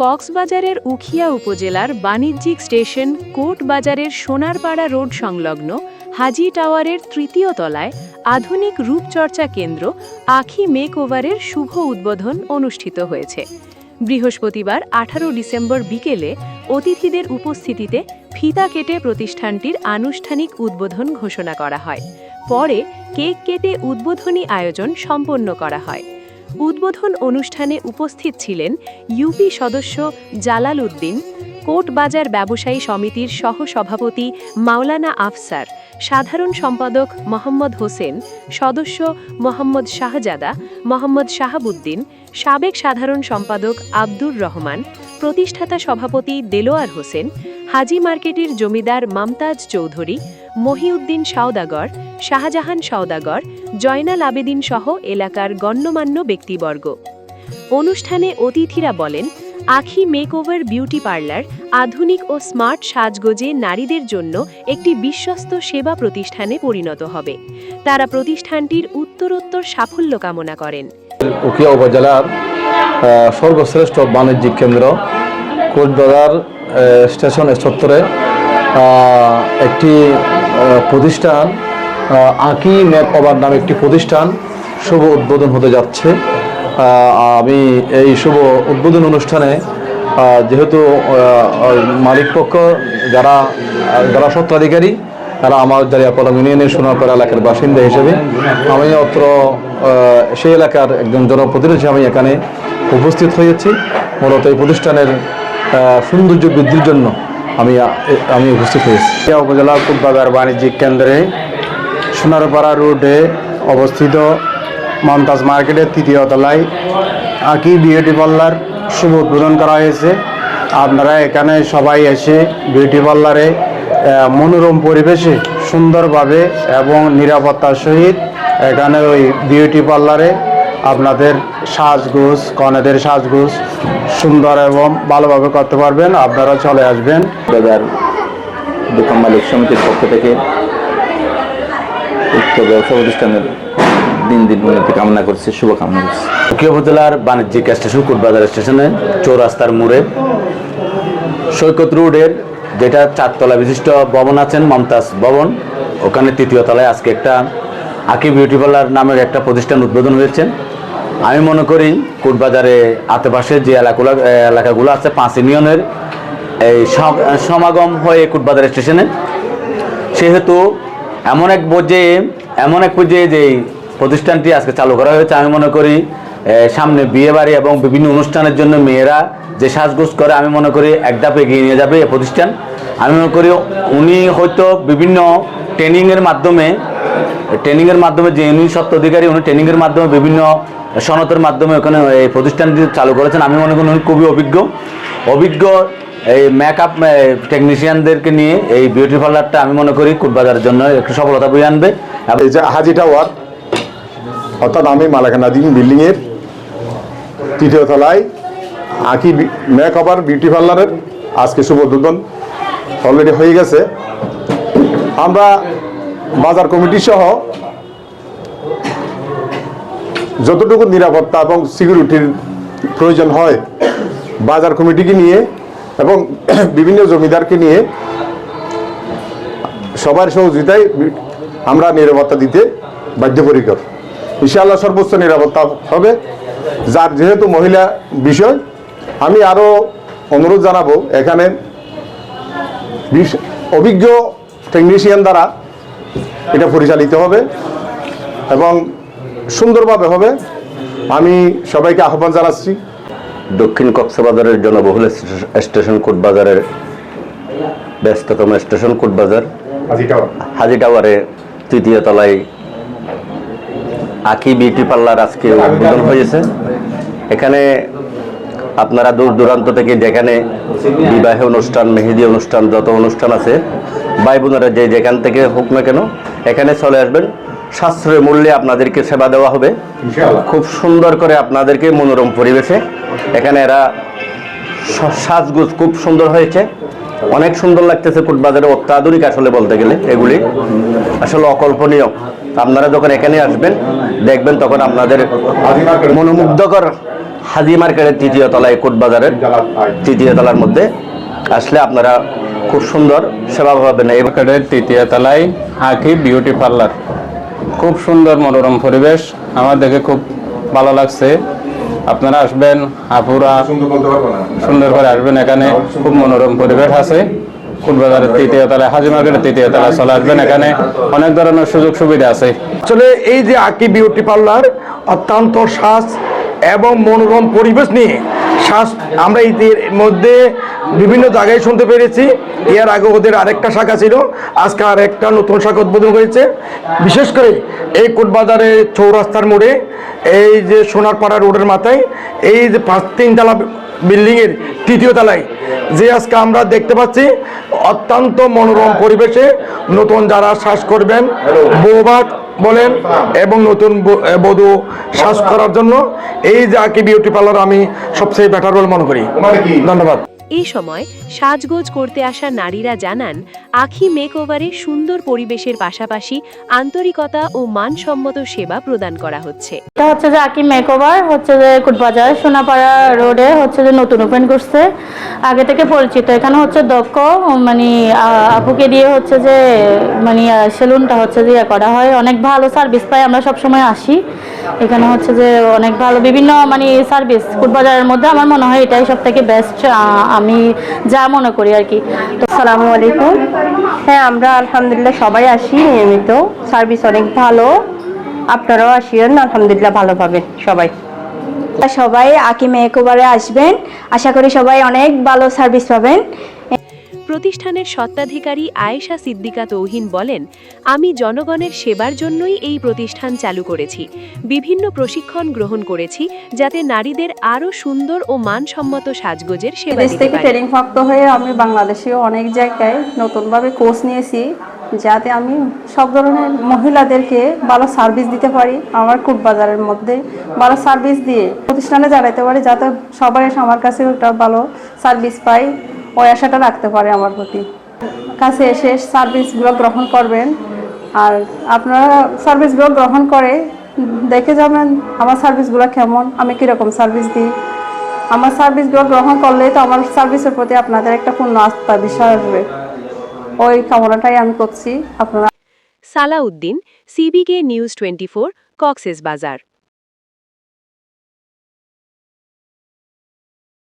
কক্সবাজারের উখিয়া উপজেলার বাণিজ্যিক স্টেশন কোর্ট বাজারের সোনারপাড়া রোড সংলগ্ন হাজি টাওয়ারের তৃতীয় তলায় আধুনিক রূপচর্চা কেন্দ্র আখি মেকওভারের শুভ উদ্বোধন অনুষ্ঠিত হয়েছে। বৃহস্পতিবার আঠারো ডিসেম্বর বিকেলে অতিথিদের উপস্থিতিতে ফিতা কেটে প্রতিষ্ঠানটির আনুষ্ঠানিক উদ্বোধন ঘোষণা করা হয়। পরে কেক কেটে উদ্বোধনী আয়োজন সম্পন্ন করা হয়। উদ্বোধন অনুষ্ঠানে উপস্থিত ছিলেন ইউপি সদস্য জালাল উদ্দিন কোটবাজার ব্যবসায়ী সমিতির সহসভাপতি মাওলানা আফসার, সাধারণ সম্পাদক মোহাম্মদ হোসেন, সদস্য মোহাম্মদ শাহজাদা, মোহাম্মদ শাহাবুদ্দিন, সাবেক সাধারণ সম্পাদক আব্দুর রহমান, প্রতিষ্ঠাতা সভাপতি দেলোয়ার হোসেন, হাজি মার্কেটের জমিদার মামতাজ চৌধুরী, মহিউদ্দিন সওদাগর শাহজাহান সওদাগর, জয়নাল আবেদিন সহ এলাকার গণ্যমান্য ব্যক্তিবর্গ। অনুষ্ঠানে অতিথিরা বলেন, আখি মেকওভার বিউটি পার্লার আধুনিক ও স্মার্ট সাজগোজে নারীদের জন্য একটি বিশ্বস্ত সেবা প্রতিষ্ঠানে পরিণত হবে। তারা প্রতিষ্ঠানটির উত্তরোত্তর সাফল্য কামনা করেন। উপজেলার সর্বশ্রেষ্ঠ বাণিজ্যিক কেন্দ্র কোচবাজার স্টেশন চত্বরে একটি প্রতিষ্ঠান আকি ওভার নামে একটি প্রতিষ্ঠান শুভ উদ্বোধন হতে যাচ্ছে। আমি এই শুভ উদ্বোধন অনুষ্ঠানে যেহেতু আহ, মালিক পক্ষ যারা যারা স্বত্বাধিকারী তারা আমার জারিয়া কলম ইউনিয়নের সোনারপাড়া এলাকার বাসিন্দা হিসেবে আমি অত্র সেই এলাকার একজন জনপ্রতিনিধি আমি এখানে উপস্থিত হয়েছি। মূলত এই প্রতিষ্ঠানের সৌন্দর্য বৃদ্ধির জন্য আমি আমি উপস্থিত হয়েছি। উপজেলা কুটবাজার বাণিজ্যিক কেন্দ্রে সোনারপাড়া রোডে অবস্থিত মমতাজ মার্কেটের তৃতীয় তলায় আঁকি বিউটি পার্লার শুভ উদ্বোধন করা হয়েছে। আপনারা এখানে সবাই এসে বিউটি পার্লারে মনোরম পরিবেশে সুন্দরভাবে এবং নিরাপত্তার সহিত এখানে ওই বিউটি পার্লারে আপনাদের সাজগোজ কনেদের সাজগোজ সুন্দর এবং ভালোভাবে করতে পারবেন। আপনারা চলে আসবেন। দোকান মালিক সমিতির পক্ষ থেকে উক্ত ব্যবসা প্রতিষ্ঠানের দিন দিন উন্নতি কামনা করছে, শুভকামনা করছে। উকিয়া উপজেলার বাণিজ্যিক স্টেশন, কোটবাজার স্টেশনে, চৌরাস্তার মোড়ে, সৈকত রোডের যেটা চারতলা বিশিষ্ট ভবন আছেন, মমতাজ ভবন, ওখানে তৃতীয় তলায় আজকে একটা আকি বিউটি পার্লার নামের একটা প্রতিষ্ঠান উদ্বোধন হয়েছে। আমি মনে করি কোটবাজারে আশেপাশে যে এলাকাগুলো এলাকাগুলো আছে, পাঁচ ইউনিয়নের, এই সম- সমাগম হয়ে কোটবাজার স্টেশনে। সেহেতু এমন এক পর্যায়ে এমন এক পর্যায়ে যে প্রতিষ্ঠানটি আজকে চালু করা হয়েছে। আমি মনে করি সামনে বিয়ে বাড়ি এবং বিভিন্ন অনুষ্ঠানের জন্য মেয়েরা যে সাজগোজ করে, আমি মনে করি এক ধাপ এগিয়ে নিয়ে যাবে এই প্রতিষ্ঠান। আমি মনে করি উনি হয়তো বিভিন্ন ট্রেনিংয়ের মাধ্যমে ট্রেনিংয়ের মাধ্যমে যে উনি সত্য অধিকারী উনি ট্রেনিংয়ের মাধ্যমে বিভিন্ন সনতের মাধ্যমে ওখানে এই প্রতিষ্ঠানটি চালু করেছেন। আমি মনে করি উনি খুবই অভিজ্ঞ। অভিজ্ঞ এই মেকআপ টেকনিশিয়ানদেরকে নিয়ে এই বিউটি পার্লারটা আমি মনে করি কুটবাজারের জন্য একটু সফলতা বয়ে আনবে। এই যে হাজি টাওয়ার, অর্থাৎ আমি মালাকানাদিন বিল্ডিংয়ের তৃতীয় তলায় আঁকি মেক ওভার বিউটি পার্লারের আজকে শুভ উদ্বোধন অলরেডি হয়ে গেছে। আমরা বাজার কমিটি সহ যতটুকু নিরাপত্তা এবং সিকিউরিটির প্রয়োজন হয়, বাজার কমিটিকে নিয়ে এবং বিভিন্ন জমিদারকে নিয়ে সবার সহযোগিতায় আমরা নিরাপত্তা দিতে বাধ্যপরিকর। ইনশাআল্লাহ সর্বোচ্চ নিরাপত্তা হবে, যার যেহেতু মহিলা বিষয়, আমি আরও অনুরোধ জানাব এখানে অভিজ্ঞ টেকনিশিয়ান দ্বারা এটা পরিচালিত হবে এবং সুন্দরভাবে হবে। আমি সবাইকে আহ্বান জানাচ্ছি। দক্ষিণ কক্সবাজারের জনবহুল স্টেশন- স্টেশন কোটবাজারের ব্যস্ততম স্টেশন কোটবাজার হাজি টাওয়ার। হাজি টাওয়ারে তৃতীয় তলায় আকি বিউটি পার্লার আজকে উদ্বোধন হয়েছে। এখানে আপনারা দূর দূরান্ত থেকে যেখানে বিবাহ অনুষ্ঠান মেহেদি অনুষ্ঠান যত অনুষ্ঠান আছে ভাই বোনেরা যে যেখান থেকে হোক না কেন এখানে চলে আসবেন। সাশ্রয় মূল্যে আপনাদেরকে সেবা দেওয়া হবে। খুব সুন্দর করে আপনাদেরকে মনোরম পরিবেশে। এখানে এরা সাজগুজ খুব সুন্দর হয়েছে। অনেক সুন্দর লাগতেছে কোটবাজারে অত্যাধুনিক আসলে বলতে গেলে এগুলি। আসলে অকল্পনীয়। আপনারা যখন এখানে আসবেন দেখবেন তখন আপনাদের মনোমুগ্ধকর হাজি মার্কেটের তৃতীয় তলায় কোট বাজারের তৃতীয় তলার মধ্যে আসলে আপনারা খুব সুন্দর সেবা পাবেন। এই মার্কেটের তৃতীয় তলায় আঁকি বিউটি পার্লার। খুব সুন্দর মনোরম পরিবেশ। আমার দেখে খুব ভালো লাগছে। আপনারা আসবেন, আপুরা সুন্দর করে আসবেন এখানে। খুব মনোরম পরিবেশ আছে। ফুটবাজারের তৃতীয় তলায়, হাজি মার্কেটের তৃতীয় তলায় চলে আসবেন এখানে। অনেক ধরনের সুযোগ সুবিধা আছে। আসলে এই যে আকি বিউটি পার্লার অত্যন্ত শ্বাস এবং মনোরম পরিবেশ নিয়ে শ্বাস আমরা এদের মধ্যে বিভিন্ন জায়গায় শুনতে পেরেছি। এর আগে ওদের আরেকটা শাখা ছিল। আজকে আর একটা নতুন শাখা উদ্বোধন হয়েছে। বিশেষ করে এই কোটবাজারের চৌরাস্তার মোড়ে, এই যে সোনারপাড়া রোডের মাথায়, এই যে পাঁচ তিনতলা বিল্ডিংয়ের তৃতীয় তলায়, যে আজকে আমরা দেখতে পাচ্ছি, অত্যন্ত মনোরম পরিবেশে নতুন যারা শ্বাস করবেন, বৌভাত বলেন এবং নতুন বধু শ্বাস করার জন্য এই যে আকি বিউটি পার্লার আমি সবচেয়ে বেটার বলে মনে করি। ধন্যবাদ। এই সময় সাজগোজ করতে আসা নারীরা জানান, আখি মেকওভারে সুন্দর পরিবেশের পাশাপাশি আন্তরিকতা ও মানসম্মত সেবা প্রদান করা হচ্ছে। এটা হচ্ছে যে আকি মেকওভার হচ্ছে যে কুটবাজার, সোনাপাড়া রোডে হচ্ছে যে নতুন ওপেন করছে। আগে থেকে পরিচিত। এখানে হচ্ছে দক্ষ মানে আপুকে দিয়ে হচ্ছে যে মানে সেলুনটা হচ্ছে যে ইয়ে করা হয়। অনেক ভালো সার্ভিস পাই, আমরা সব সময় আসি। এখানে হচ্ছে যে অনেক ভালো, বিভিন্ন মানে সার্ভিস কুটবাজারের মধ্যে আমার মনে হয় এটাই সব থেকে বেস্ট আমি যা মনে করি আর কি। তো আসসালামু আলাইকুম। হ্যাঁ আমরা আলহামদুলিল্লাহ সবাই আসি নিয়মিত। সার্ভিস অনেক ভালো। আপনারাও আসিয়েন, আলহামদুলিল্লাহ ভালো পাবে সবাই। সবাই আকিমে একবারে আসবেন। আশা করি সবাই অনেক ভালো সার্ভিস পাবেন। প্রতিষ্ঠানের স্বত্বাধিকারী আয়েশা সিদ্দিকা তৌহিন বলেন আমি জনগণের সেবার জন্যই এই প্রতিষ্ঠান চালু করেছি। বিভিন্ন প্রশিক্ষণ গ্রহণ করেছি যাতে নারীদের আরও সুন্দর ও মানসম্মত সাজগোজের সেবা থেকে ট্রেনিং প্রাপ্ত হয়ে আমি বাংলাদেশেও অনেক জায়গায় নতুনভাবে কোর্স নিয়েছি যাতে আমি সব ধরনের মহিলাদেরকে ভালো সার্ভিস দিতে পারি আমার কুট বাজারের মধ্যে। ভালো সার্ভিস দিয়ে প্রতিষ্ঠানে জানাতে পারি যাতে সবাই আমার কাছে একটা ভালো সার্ভিস পাই ওই আশাটা রাখতে পারে আমার প্রতি। কাছে এসে সার্ভিসগুলো গ্রহণ করবেন। আর আপনারা সার্ভিসগুলো গ্রহণ করে দেখে যাবেন আমার সার্ভিসগুলো কেমন, আমি কীরকম সার্ভিস দিই। আমার সার্ভিসগুলো গ্রহণ করলেই তো আমার সার্ভিসের প্রতি আপনাদের একটা পূর্ণ আস্থা, বিশ্বাস আসবে। ওই কামনাটাই আমি করছি। আপনারা Salauddin CBK news twenty four Cox's Bazar